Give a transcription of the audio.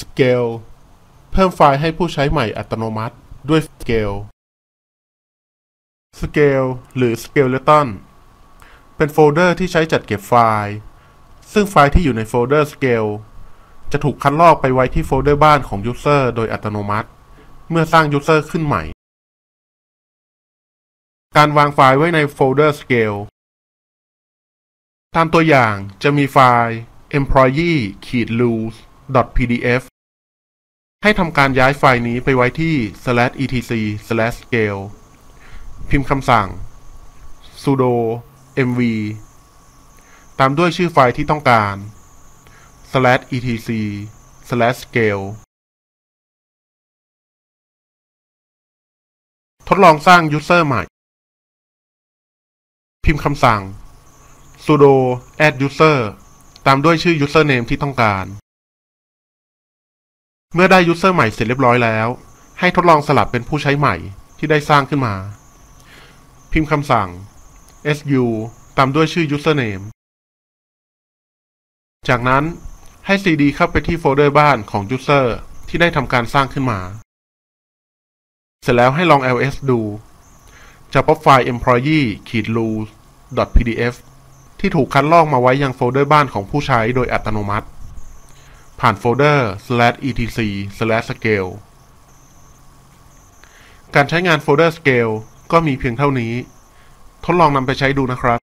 Scale เพิ่มไฟล์ให้ผู้ใช้ใหม่อัตโนมัติด้วย Scale Scale หรือ Skeleton เป็นโฟลเดอร์ที่ใช้จัดเก็บไฟล์ ซึ่งไฟล์ที่อยู่ในโฟลเดอร์ Scale จะถูกคัดลอกไปไว้ที่โฟลเดอร์บ้านของ User โดยอัตโนมัติ เมื่อสร้าง User ขึ้นใหม่ การวางไฟล์ไว้ในโฟลเดอร์ Scale ตามตัวอย่างจะมีไฟล์ employee-lose .pdf ให้ทำการย้ายไฟล์นี้ไปไว้ที่ /etc/scale พิมพ์คำสั่ง sudo mv ตามด้วยชื่อไฟล์ที่ต้องการ /etc/scale ทดลองสร้าง user ใหม่ พิมพ์คำสั่ง sudo add user ตามด้วยชื่อ username ที่ต้องการ เมื่อได้ user ใหม่เสร็จเรียบร้อยแล้ว ให้ทดลองสลับเป็นผู้ใช้ใหม่ที่ได้สร้างขึ้นมา พิมพ์คำสั่ง su ตามด้วยชื่อ username จากนั้นให้ cd เข้าไปที่โฟลเดอร์บ้านของ user ที่ได้ทำการสร้างขึ้นมา เสร็จแล้วให้ลอง ls ดูจะพบไฟล์ employee-rules.pdf ที่ถูกคัดลอกมาไว้ยังโฟลเดอร์บ้านของผู้ใช้โดยอัตโนมัติ ผ่านโฟลเดอร์ /etc/scale การใช้งานโฟลเดอร์ scale ก็มีเพียงเท่านี้ ทดลองนำไปใช้ดูนะครับ